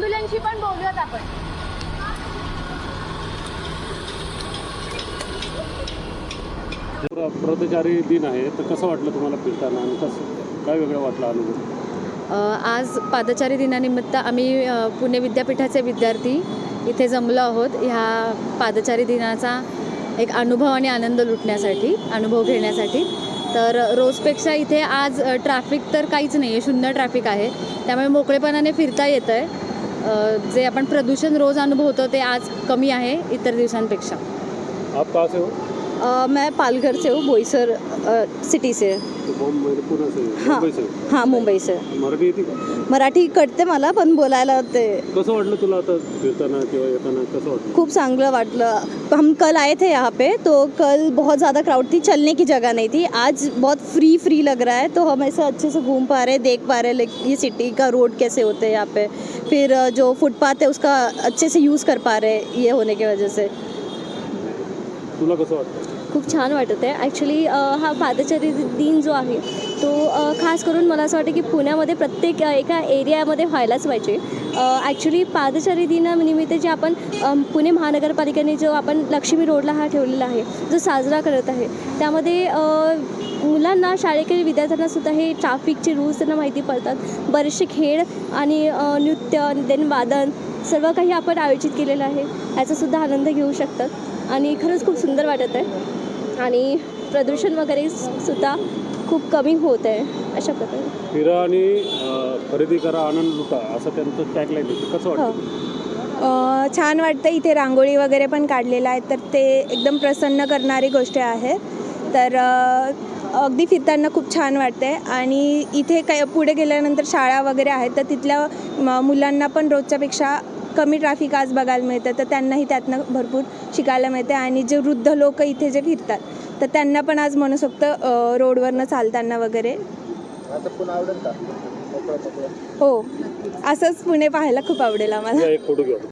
त्यांच्याशी पण बोलूयात आपण. प्र- प्रदचारी दिन आहे तर कसं वाटलं तुम्हाला फिरताना आणि कसं काय वेगळं वाटलं अनुभव? आज पादचारी दिनानिमित्त आम्ही पुणे विद्यापीठाचे विद्यार्थी इथे जमलो आहोत. ह्या पादचारी दिनाचा एक अनुभव आणि आनंद लुटण्यासाठी अनुभव घेण्यासाठी. तर रोजपेक्षा इथे आज ट्रॅफिक तर काहीच नाही आहे शून्य ट्रॅफिक आहे. त्यामुळे मोकळेपणाने फिरता येतं आहे जे आपण प्रदूषण रोज अनुभवतो ते आज कमी आहे इतर दिवसांपेक्षा. आप कहाँ से हो? मैं पालघर से हूँ बोईसर सिटी से। तो से हाँ. मुंबई से? हाँ मुंबई से। मराठी येते का? मराठी कळते मला पण बोलायला ते कसं वाटलं तुला आता फिरताना किंवा येताना? कसं वाटलं? खूप चांगलं वाटलं. हम कल आए थे यहाँ पे तो कल बहुत ज़्यादा क्राउड थी चलने की जगह नहीं थी। आज बहुत फ्री फ्री लग रहा है तो हम ऐसे अच्छे से घूम पा रहे हैं देख पा रहे हैं ये सिटी का रोड कैसे होते हैं यहाँ पे। फिर जो फुटपाथ है उसका अच्छे से यूज़ कर पा रहे हैं ये होने की वजह से। तुला कसं वाटतं? खूप छान वाटत आहे. ॲक्च्युली हा पादचारी दिन जो आहे तो खास करून मला असं वाटतं की पुण्यामध्ये प्रत्येक एका एरियामध्ये व्हायलाच पाहिजे. ॲक्च्युली पादचारी दिनानिमित्त जे आपण पुणे महानगरपालिकेने जो आपण लक्ष्मी रोडला हा ठेवलेला आहे जो साजरा करत आहे त्यामध्ये मुलांना शाळेकडील विद्यार्थ्यांना सुद्धा हे ट्राफिकचे रूल्स त्यांना माहिती पडतात. बरेचसे खेळ आणि नृत्य देन वादन सर्व काही आपण आयोजित केलेलं आहे. याचासुद्धा आनंद घेऊ शकतात. आणि खरंच खूप सुंदर वाटत आहे. आणि प्रदूषण वगैरे सुद्धा खूप कमी होत आहे. अशा प्रकारे. फिरा आणि खरेदी करा आनंद लुटा असं त्यांचं टॅगलाईन आहे. कसं वाटतं? अ, छान वाटतं. इथे रांगोळी वगैरे पण काढलेलं आहे तर ते एकदम प्रसन्न करणारी गोष्ट आहे. तर अ, अगदी फिरताना खूप छान वाटते आणि इथे काय पुढे गेल्यानंतर शाळा वगैरे आहेत. तर तिथल्या म- मुलांना पण रोजच्यापेक्षा कमी ट्रॅफिक आज बघायला मिळतं तर त्यांनाही त्यातनं भरपूर शिकायला मिळते आणि जे वृद्ध लोक इथे जे फिरतात तर त्यांना पण आज मनसोक्त अ, रोडवरनं चालताना वगैरे. हो असंच पुणे पाहायला खूप आवडेल आम्हाला.